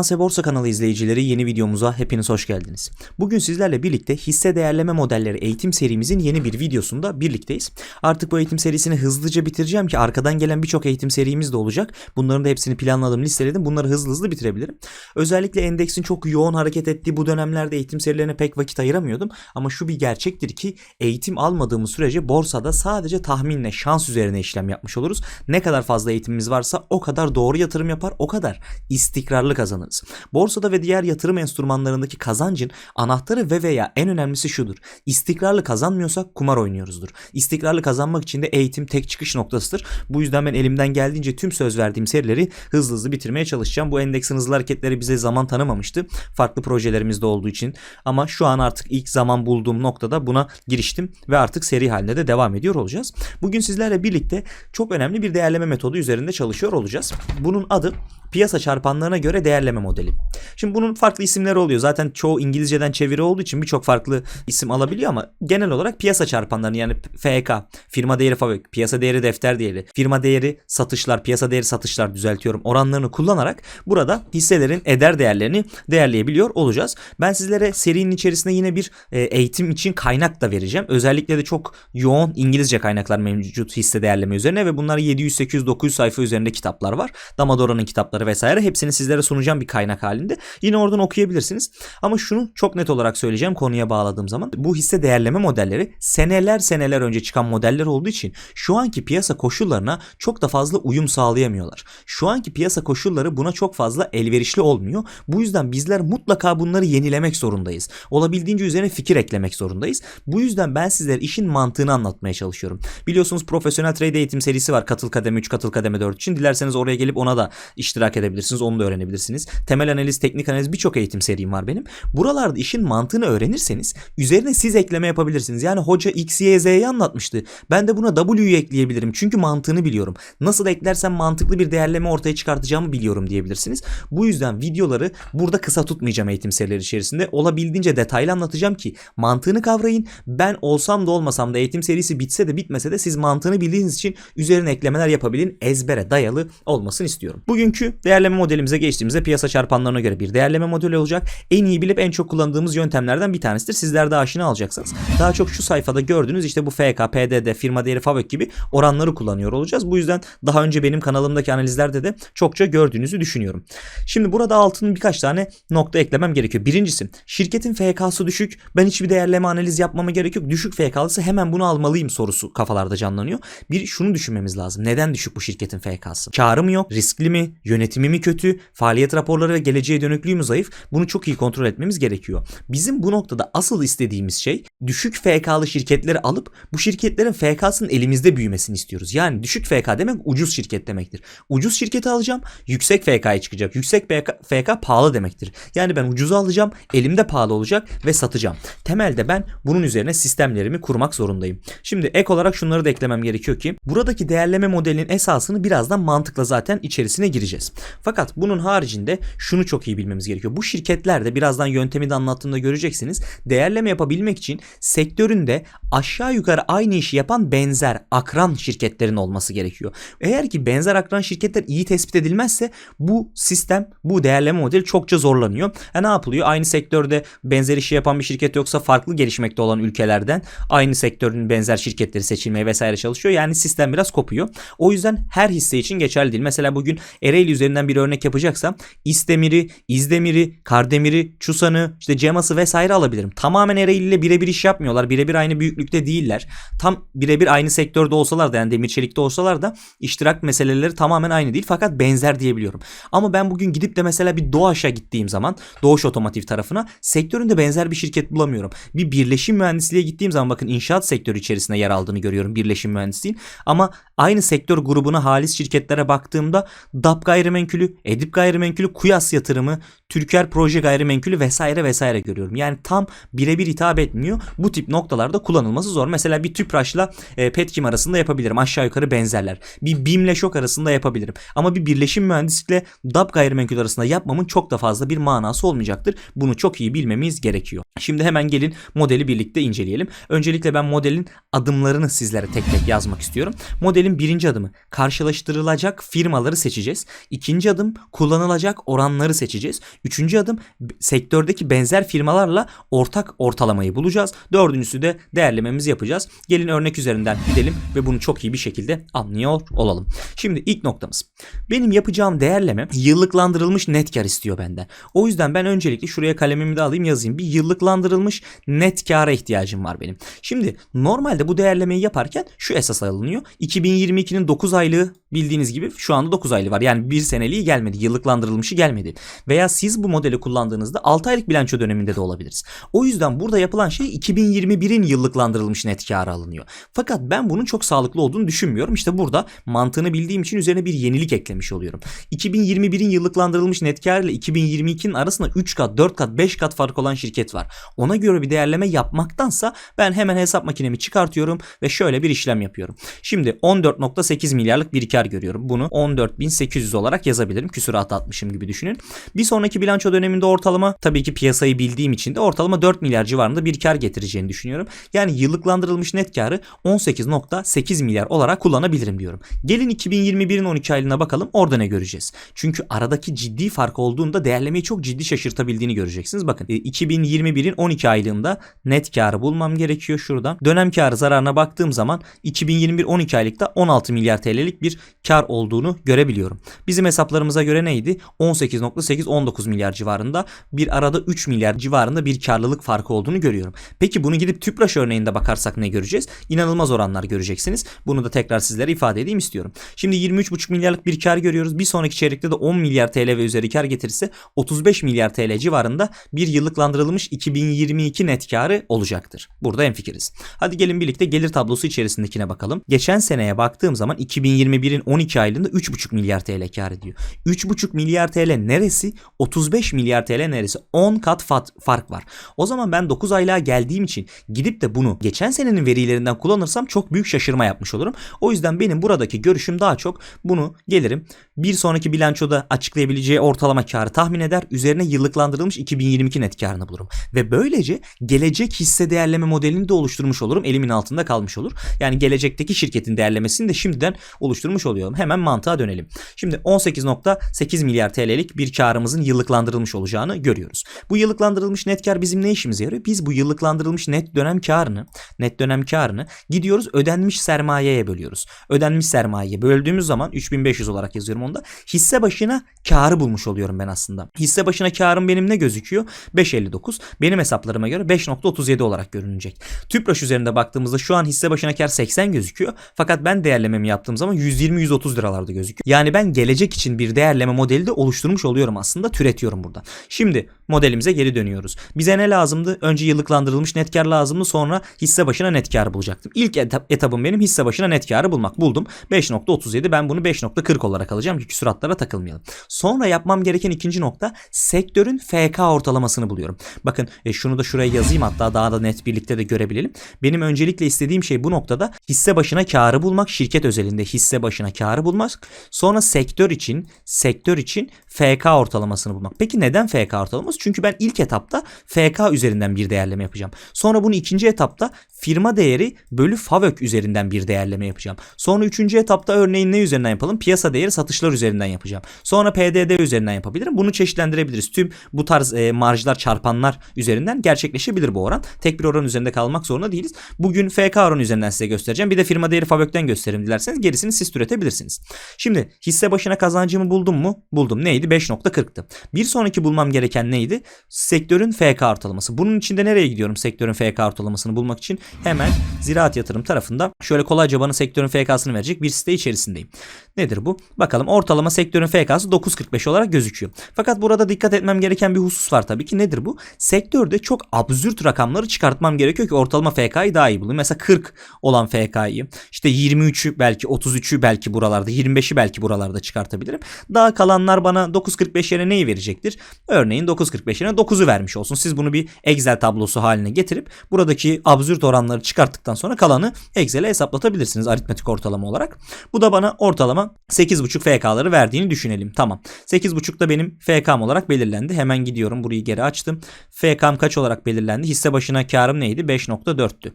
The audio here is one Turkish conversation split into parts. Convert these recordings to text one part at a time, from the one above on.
Finans ve Borsa kanalı izleyicileri yeni videomuza hepiniz hoş geldiniz. Bugün sizlerle birlikte hisse değerleme modelleri eğitim serimizin yeni bir videosunda birlikteyiz. Artık bu eğitim serisini hızlıca bitireceğim ki arkadan gelen birçok eğitim serimiz de olacak. Bunların da hepsini planladım, listeledim. Bunları hızlı hızlı bitirebilirim. Özellikle endeksin çok yoğun hareket ettiği bu dönemlerde eğitim serilerine pek vakit ayıramıyordum. Ama şu bir gerçektir ki eğitim almadığımız sürece borsada sadece tahminle, şans üzerine işlem yapmış oluruz. Ne kadar fazla eğitimimiz varsa o kadar doğru yatırım yapar, o kadar istikrarlı kazanırız. Borsada ve diğer yatırım enstrümanlarındaki kazancın anahtarı ve veya en önemlisi şudur. İstikrarlı kazanmıyorsak kumar oynuyoruzdur. İstikrarlı kazanmak için de eğitim tek çıkış noktasıdır. Bu yüzden ben elimden geldiğince tüm söz verdiğim serileri hızlı hızlı bitirmeye çalışacağım. Bu endeksin hızlı hareketleri bize zaman tanımamıştı. Farklı projelerimizde olduğu için. Ama şu an artık ilk zaman bulduğum noktada buna giriştim ve artık seri halinde de devam ediyor olacağız. Bugün sizlerle birlikte çok önemli bir değerleme metodu üzerinde çalışıyor olacağız. Bunun adı piyasa çarpanlarına göre değerleme modeli. Şimdi bunun farklı isimleri oluyor. Zaten çoğu İngilizceden çeviri olduğu için birçok farklı isim alabiliyor ama genel olarak piyasa çarpanlarını yani FK, firma değeri fabrik, piyasa değeri defter değeri, firma değeri satışlar, piyasa değeri satışlar düzeltiyorum oranlarını kullanarak burada hisselerin eder değerlerini değerleyebiliyor olacağız. Ben sizlere serinin içerisinde yine bir e, eğitim için kaynak da vereceğim. Özellikle de çok yoğun İngilizce kaynaklar mevcut hisse değerleme üzerine ve bunlar 700, 800, 900 sayfa üzerinde kitaplar var. Damadora'nın kitapları vesaire hepsini sizlere sunacağım bir kaynak halinde. Yine oradan okuyabilirsiniz. Ama şunu çok net olarak söyleyeceğim konuya bağladığım zaman. Bu hisse değerleme modelleri seneler seneler önce çıkan modeller olduğu için şu anki piyasa koşullarına çok da fazla uyum sağlayamıyorlar. Şu anki piyasa koşulları buna çok fazla elverişli olmuyor. Bu yüzden bizler mutlaka bunları yenilemek zorundayız. Olabildiğince üzerine fikir eklemek zorundayız. Bu yüzden ben sizlere işin mantığını anlatmaya çalışıyorum. Biliyorsunuz profesyonel trade eğitim serisi var. Katıl kademe 3, katıl kademe 4 için. Dilerseniz oraya gelip ona da iştirak edebilirsiniz. Onu da öğrenebilirsiniz. Temel analiz, teknik analiz birçok eğitim serim var benim. Buralarda işin mantığını öğrenirseniz üzerine siz ekleme yapabilirsiniz. Yani hoca X, Y, Z'yi anlatmıştı. Ben de buna W'yu ekleyebilirim. Çünkü mantığını biliyorum. Nasıl eklersem mantıklı bir değerleme ortaya çıkartacağımı biliyorum diyebilirsiniz. Bu yüzden videoları burada kısa tutmayacağım eğitim serileri içerisinde. Olabildiğince detaylı anlatacağım ki mantığını kavrayın. Ben olsam da olmasam da eğitim serisi bitse de bitmese de siz mantığını bildiğiniz için üzerine eklemeler yapabilin. Ezbere dayalı olmasını istiyorum. Bugünkü değerleme modelimize geçtiğimizde piyasa çarpanlarına göre bir değerleme modeli olacak. En iyi bilip en çok kullandığımız yöntemlerden bir tanesidir. Sizler de aşina alacaksınız. Daha çok şu sayfada gördüğünüz işte bu FK, PDD, firma değeri fabrik gibi oranları kullanıyor olacağız. Bu yüzden daha önce benim kanalımdaki analizlerde de çokça gördüğünüzü düşünüyorum. Şimdi burada altının birkaç tane nokta eklemem gerekiyor. Birincisi şirketin FK'sı düşük. Ben hiçbir değerleme analiz yapmama gerek yok. Düşük FK'lısı hemen bunu almalıyım sorusu kafalarda canlanıyor. Bir şunu düşünmemiz lazım. Neden düşük bu şirketin FK'sı? Karı mı yok? Riskli mi? Yönetimi mi kötü? Faaliyet raporları ve geleceğe dönüklüğü mü zayıf? Bunu çok iyi kontrol etmemiz gerekiyor. Bizim bu noktada asıl istediğimiz şey düşük FK'lı şirketleri alıp bu şirketlerin FK'sının elimizde büyümesini istiyoruz. Yani düşük FK demek ucuz şirket demektir. Ucuz şirketi alacağım, yüksek FK'ya çıkacak. Yüksek FK, FK pahalı demektir. Yani ben ucuzu alacağım, elimde pahalı olacak ve satacağım. Temelde ben bunun üzerine sistemlerimi kurmak zorundayım. Şimdi ek olarak şunları da eklemem gerekiyor ki buradaki değerleme modelinin esasını birazdan mantıkla zaten içerisine gireceğiz. Fakat bunun haricinde şunu çok iyi bilmemiz gerekiyor. Bu şirketlerde birazdan yöntemi de anlattığımda göreceksiniz. Değerleme yapabilmek için sektöründe aşağı yukarı aynı işi yapan benzer akran şirketlerin olması gerekiyor. Eğer ki benzer akran şirketler iyi tespit edilmezse bu sistem, bu değerleme modeli çokça zorlanıyor. E ne yapılıyor? Aynı sektörde benzer işi yapan bir şirket yoksa farklı gelişmekte olan ülkelerden aynı sektörün benzer şirketleri seçilmeye vesaire çalışıyor. Yani sistem biraz kopuyor. O yüzden her hisse için geçerli değil. Mesela bugün Ereğli üzerinden bir örnek yapacaksam İstemir'i, İzdemir'i, Kardemir'i, Çusan'ı, işte Cemas'ı vesaire alabilirim. Tamamen Ereğli ile birebir iş yapmıyorlar. Birebir aynı büyüklükte değiller. Tam birebir aynı sektörde olsalar da yani demir çelikte olsalar da iştirak meseleleri tamamen aynı değil fakat benzer diyebiliyorum. Ama ben bugün gidip de mesela bir Doğaş'a gittiğim zaman Doğuş Otomotiv tarafına sektöründe benzer bir şirket bulamıyorum. Bir birleşim mühendisliğe gittiğim zaman bakın inşaat sektörü içerisinde yer aldığını görüyorum birleşim mühendisliğin. Ama aynı sektör grubuna halis şirketlere baktığımda DAP gayrimenkulü, Edip gayrimenkulü, Kuyas yatırımı, Türker proje gayrimenkulü vesaire vesaire görüyorum. Yani tam birebir hitap etmiyor. Bu tip noktalarda kullanılması zor. Mesela bir Tüpraş'la e, Petkim arasında yapabilirim. Aşağı yukarı benzerler. Bir BİM'le şok arasında yapabilirim. Ama bir birleşim mühendislikle DAP gayrimenkul arasında yapmamın çok da fazla bir manası olmayacaktır. Bunu çok iyi bilmemiz gerekiyor. Şimdi hemen gelin modeli birlikte inceleyelim. Öncelikle ben modelin adımlarını sizlere tek tek yazmak istiyorum. Modelin birinci adımı karşılaştırılacak firmaları seçeceğiz. İkinci adım kullanılacak oranları seçeceğiz. Üçüncü adım sektördeki benzer firmalarla ortak ortalamayı bulacağız. Dördüncüsü de değerlememizi yapacağız. Gelin örnek üzerinden gidelim ve bunu çok iyi bir şekilde anlıyor olalım. Şimdi ilk noktamız. Benim yapacağım değerleme yıllıklandırılmış net kar istiyor benden. O yüzden ben öncelikle şuraya kalemimi de alayım yazayım. Bir yıllıklandırılmış net kara ihtiyacım var benim. Şimdi normalde bu değerlemeyi yaparken şu esas alınıyor. 2022'nin 9 aylığı bildiğiniz gibi şu anda 9 aylığı var. Yani bir seneliği gelmedi. Yıllıklandırılmışı gelmedi. Veya siz bu modeli kullandığınızda 6 aylık bilanço döneminde de olabiliriz. O yüzden burada yapılan şey 2021'in yıllıklandırılmış net karı alınıyor. Fakat ben bunun çok sağlıklı olduğunu düşünmüyorum. İşte burada mantığını bildiğim için üzerine bir yenilik eklemiş oluyorum. 2021'in yıllıklandırılmış net karı ile 2022'nin arasında 3 kat, 4 kat, 5 kat fark olan şirket var. Ona göre bir değerleme yapmaktansa ben hemen hesap makinemi çıkartıyorum ve şöyle bir işlem yapıyorum. Şimdi 14.8 milyarlık bir kar görüyorum. Bunu 14.800 olarak yazabilirim. Küsuratı atmışım gibi düşünün. Bir sonraki bilanço döneminde ortalama tabii ki piyasayı bildiğim için de ortalama 4 milyar civarında bir kar getireceğini düşünüyorum. Yani yıllıklandırılmış net karı 18.8 milyar olarak kullanabilirim diyorum. Gelin 2021'in 12 aylığına bakalım orada ne göreceğiz. Çünkü aradaki ciddi fark olduğunda değerlemeyi çok ciddi şaşırtabildiğini göreceksiniz. Bakın e, 2021'in 12 aylığında net karı bulmam gerekiyor şuradan. Dönem karı zararına baktığım zaman 2021 12 aylıkta 16 milyar TL'lik bir kar olduğunu görebiliyorum. Bizim hesaplarımıza göre neydi? 18.8-19 milyar civarında bir arada 3 milyar civarında bir karlılık farkı olduğunu görüyorum. Peki bunu gidip Tüpraş örneğinde bakarsak ne göreceğiz? İnanılmaz oranlar göreceksiniz. Bunu da tekrar sizlere ifade edeyim istiyorum. Şimdi 23,5 milyarlık bir kar görüyoruz. Bir sonraki çeyrekte de 10 milyar TL ve üzeri kar getirirse 35 milyar TL civarında bir yıllıklandırılmış 2022 net karı olacaktır. Burada enfikiriz. Hadi gelin birlikte gelir tablosu içerisindekine bakalım. Geçen seneye baktığım zaman 2021'in 12 aylığında 3,5 milyar TL kar ediyor. 3,5 milyar TL neresi? 35 milyar TL neresi? 10 kat fark var. O zaman ben 9 aylığa geldiğim için gidip de bunu geçen senenin verilerinden kullanırsam çok büyük şaşırma yapmış olurum. O yüzden benim buradaki görüşüm daha çok bunu gelirim bir sonraki bilançoda açıklayabileceği ortalama karı tahmin eder. Üzerine yıllıklandırılmış 2022 net karını bulurum. Ve böylece gelecek hisse değerleme modelini de oluşturmuş olurum. Elimin altında kalmış olur. Yani gelecekteki şirketin değerlemesini de şimdiden oluşturmuş oluyorum. Hemen mantığa dönelim. Şimdi 18.8 milyar TL'lik bir karımızın yıllıklandırılmış olacağını görüyoruz. Bu yıllıklandırılmış net kar bizim ne işimize yarıyor? Biz bu yıllıklandırılmış net dönem karını, net dönem karını gidiyoruz ödenmiş sermayeye bölüyoruz. Ödenmiş sermayeye böldüğümüz zaman 3500 olarak yazıyorum onu da hisse başına karı bulmuş oluyorum ben aslında. Hisse başına karım benim ne gözüküyor? 5.59. Benim hesaplarıma göre 5.37 olarak görünecek. Tüpraş üzerinde baktığımızda şu an hisse başına kar 80 gözüküyor. Fakat ben değerlememi yaptığım zaman 120-130 liralarda gözüküyor. Yani ben gelecek için bir değerleme modeli de oluşturmuş oluyorum aslında. Türetiyorum burada. Şimdi modelimize geri dönüyoruz. Bize ne lazımdı? Önce yıllıklandırılmış net kar lazımdı. Sonra hisse başına net kar bulacaktım. İlk etap, etabım benim hisse başına net karı bulmak. Buldum. 5.37 ben bunu 5.40 olarak alacağım ki küsuratlara takılmayalım. Sonra yapmam gereken ikinci nokta sektörün FK ortalamasını buluyorum. Bakın e, şunu da şuraya yazayım hatta daha da net birlikte de görebilelim. Benim öncelikle istediğim şey bu noktada hisse başına karı bulmak. Şirket özelinde hisse başına karı bulmak. Sonra sektör için sektör için FK ortalamasını bulmak. Peki neden FK ortalaması? Çünkü ben ilk etapta FK üzerinden bir değerleme yapacağım. Sonra bunu ikinci etapta firma değeri bölü FAVÖK üzerinden bir değerleme yapacağım. Sonra üçüncü etapta örneğin ne üzerinden yapalım? Piyasa değeri satışlar üzerinden yapacağım. Sonra PDD üzerinden yapabilirim. Bunu çeşitlendirebiliriz. Tüm bu tarz e, marjlar çarpanlar üzerinden gerçekleşebilir bu oran. Tek bir oran üzerinde kalmak zorunda değiliz. Bugün FK oranı üzerinden size göstereceğim. Bir de firma değeri FAVÖK'ten göstereyim dilerseniz. Gerisini siz türetebilirsiniz. Şimdi hisse başına kazancımı buldum mu? Buldum. Neydi? 5.40'tı. Bir sonraki bulmam gereken neydi? Sektörün FK ortalaması. Bunun içinde nereye gidiyorum sektörün FK ortalamasını bulmak için? Hemen ziraat yatırım tarafında şöyle kolayca bana sektörün FK'sını verecek bir site içerisindeyim. Nedir bu? Bakalım ortalama sektörün FK'sı 9.45 olarak gözüküyor. Fakat burada dikkat etmem gereken bir husus var tabii ki. Nedir bu? Sektörde çok absürt rakamları çıkartmam gerekiyor ki ortalama FK'yı daha iyi bulayım. Mesela 40 olan FK'yı işte 23'ü belki 33'ü belki buralarda 25'i belki buralarda çıkartabilirim. Daha kalanlar bana 9.45 yerine neyi verecektir? Örneğin 9.45 yerine 9'u vermiş olsun. Siz bunu bir Excel tablosu haline getirip buradaki absürt oranları çıkarttıktan sonra kalanı Excel'e hesaplatabilirsiniz aritmetik ortalama olarak. Bu da bana ortalama 8.5 FK'ları verdiğini düşünelim. Tamam. 8.5 da benim FK'm olarak belirlendi. Hemen gidiyorum. Burayı geri açtım. FK'm kaç olarak belirlendi? Hisse başına karım neydi? 5.4'tü.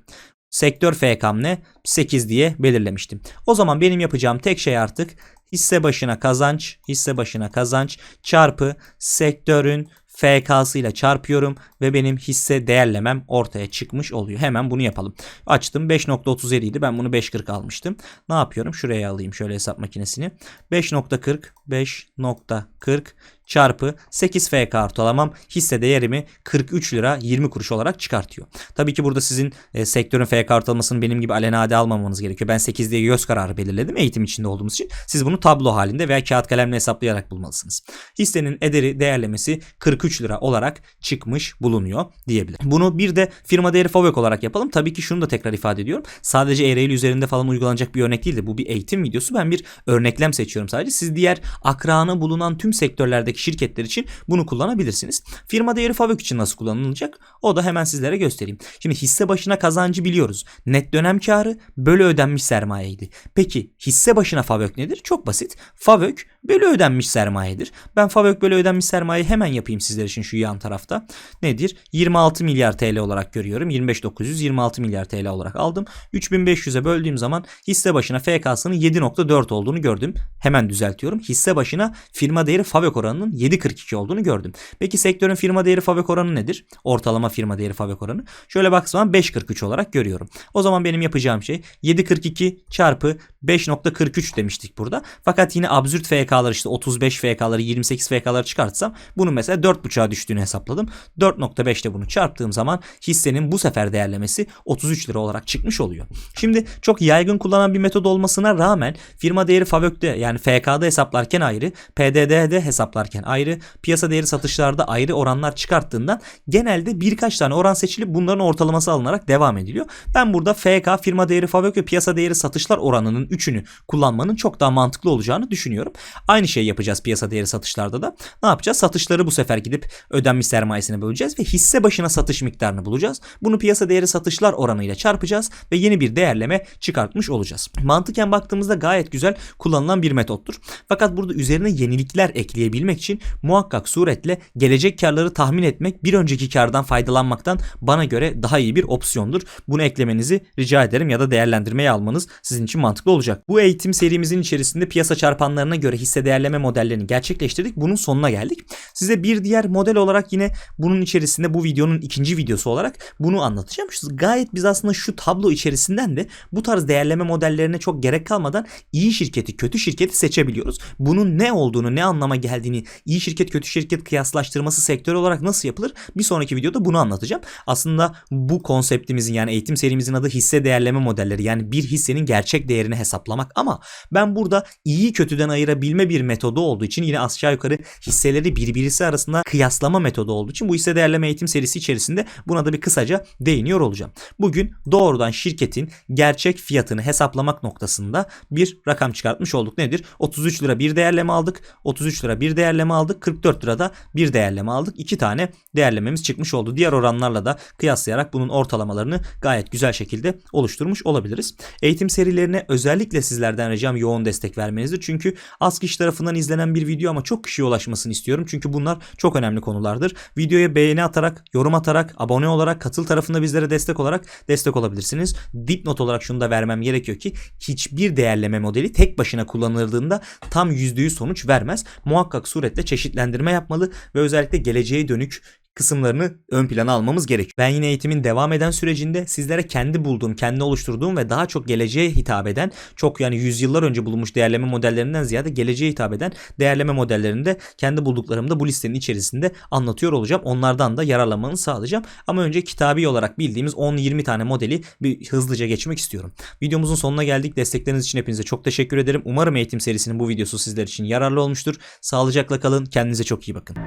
Sektör FK'm ne? 8 diye belirlemiştim. O zaman benim yapacağım tek şey artık hisse başına kazanç, hisse başına kazanç çarpı sektörün FK'sıyla çarpıyorum ve benim hisse değerlemem ortaya çıkmış oluyor. Hemen bunu yapalım. Açtım 5.37 idi. Ben bunu 5.40 almıştım. Ne yapıyorum? Şuraya alayım şöyle hesap makinesini. 5.40 5.40 çarpı 8 FK ortalamam hisse değerimi 43 lira 20 kuruş olarak çıkartıyor. Tabii ki burada sizin e, sektörün FK ortalamasını benim gibi alenade almamanız gerekiyor. Ben 8 diye göz kararı belirledim eğitim içinde olduğumuz için. Siz bunu tablo halinde veya kağıt kalemle hesaplayarak bulmalısınız. Hissenin ederi değerlemesi 43 lira olarak çıkmış bulunuyor diyebilirim. Bunu bir de firma değeri FAVÖK olarak yapalım. Tabii ki şunu da tekrar ifade ediyorum. Sadece Ereğli üzerinde falan uygulanacak bir örnek değil de bu bir eğitim videosu. Ben bir örneklem seçiyorum sadece. Siz diğer akranı bulunan tüm sektörlerdeki şirketler için bunu kullanabilirsiniz. Firma değeri FAVÖK için nasıl kullanılacak? O da hemen sizlere göstereyim. Şimdi hisse başına kazancı biliyoruz. Net dönem karı bölü ödenmiş sermayeydi. Peki hisse başına FAVÖK nedir? Çok basit. FAVÖK bölü ödenmiş sermayedir. Ben FAVÖK bölü ödenmiş sermayeyi hemen yapayım sizler için şu yan tarafta. Nedir? 26 milyar TL olarak görüyorum. 25.900 26 milyar TL olarak aldım. 3500'e böldüğüm zaman hisse başına FK'sının 7.4 olduğunu gördüm. Hemen düzeltiyorum. Hisse başına firma değeri FAVÖK oranının 7.42 olduğunu gördüm. Peki sektörün firma değeri FAVÖK oranı nedir? Ortalama firma değeri FAVÖK oranı. Şöyle baktığım zaman 5.43 olarak görüyorum. O zaman benim yapacağım şey 7.42 çarpı 5.43 demiştik burada. Fakat yine absürt FK'lar işte 35 FK'ları 28 FK'ları çıkartsam bunun mesela 4.5'a düştüğünü hesapladım. 4.5 ile bunu çarptığım zaman hissenin bu sefer değerlemesi 33 lira olarak çıkmış oluyor. Şimdi çok yaygın kullanan bir metod olmasına rağmen firma değeri FAVÖK'te yani FK'da hesaplarken ayrı, PDD'de hesaplarken ayrı, piyasa değeri satışlarda ayrı oranlar çıkarttığından genelde birkaç tane oran seçilip bunların ortalaması alınarak devam ediliyor. Ben burada FK, firma değeri FAVÖK ve piyasa değeri satışlar oranının üçünü kullanmanın çok daha mantıklı olacağını düşünüyorum. Aynı şeyi yapacağız piyasa değeri satışlarda da. Ne yapacağız? Satışları bu sefer gidip ödenmiş sermayesine böleceğiz ve hisse başına satış miktarını bulacağız. Bunu piyasa değeri satışlar oranıyla çarpacağız ve yeni bir değerleme çıkartmış olacağız. Mantıken baktığımızda gayet güzel kullanılan bir metottur. Fakat burada üzerine yenilikler ekleyebilmek için muhakkak suretle gelecek karları tahmin etmek bir önceki kardan faydalanmaktan bana göre daha iyi bir opsiyondur. Bunu eklemenizi rica ederim ya da değerlendirmeye almanız sizin için mantıklı olacak. Bu eğitim serimizin içerisinde piyasa çarpanlarına göre hisse değerleme modellerini gerçekleştirdik. Bunun sonuna geldik. Size bir diğer model olarak yine bunun içerisinde bu videonun ikinci videosu olarak bunu anlatacağım. Gayet biz aslında şu tablo içerisinden de bu tarz değerleme modellerine çok gerek kalmadan iyi şirketi, kötü şirketi seçebiliyoruz. Bunun ne olduğunu, ne anlama geldiğini, iyi şirket, kötü şirket kıyaslaştırması sektör olarak nasıl yapılır? Bir sonraki videoda bunu anlatacağım. Aslında bu konseptimizin yani eğitim serimizin adı hisse değerleme modelleri. Yani bir hissenin gerçek değerini hesaplamak ama ben burada iyi kötüden ayırabilme bir metodu olduğu için yine aşağı yukarı hisseleri birbirisi arasında kıyaslama metodu olduğu için bu hisse değerleme eğitim serisi içerisinde buna da bir kısaca değiniyor olacağım. Bugün doğrudan şirketin gerçek fiyatını hesaplamak noktasında bir rakam çıkartmış olduk. Nedir? 33 lira bir değerleme aldık. 33 lira bir değerleme aldık. 44 lirada bir değerleme aldık. İki tane değerlememiz çıkmış oldu. Diğer oranlarla da kıyaslayarak bunun ortalamalarını gayet güzel şekilde oluşturmuş olabiliriz. Eğitim serilerine özellikle sizlerden ricam yoğun destek vermenizdir. Çünkü az kişi tarafından izlenen bir video ama çok kişiye ulaşmasını istiyorum. Çünkü bunlar çok önemli konulardır. Videoya beğeni atarak, yorum atarak, abone olarak, katıl tarafında bizlere destek olarak destek olabilirsiniz. Dipnot olarak şunu da vermem gerekiyor ki hiçbir değerleme modeli tek başına kullanıldığında tam %100 sonuç vermez. Muhakkak suretle çeşitlendirme yapmalı ve özellikle geleceğe dönük kısımlarını ön plana almamız gerekiyor. Ben yine eğitimin devam eden sürecinde sizlere kendi bulduğum, kendi oluşturduğum ve daha çok geleceğe hitap eden, çok yani yüzyıllar önce bulunmuş değerleme modellerinden ziyade geleceğe hitap eden değerleme modellerini de kendi bulduklarımı da bu listenin içerisinde anlatıyor olacağım. Onlardan da yararlanmanızı sağlayacağım. Ama önce kitabi olarak bildiğimiz 10-20 tane modeli bir hızlıca geçmek istiyorum. Videomuzun sonuna geldik. Destekleriniz için hepinize çok teşekkür ederim. Umarım eğitim serisinin bu videosu sizler için yararlı olmuştur. Sağlıcakla kalın. Kendinize çok iyi bakın.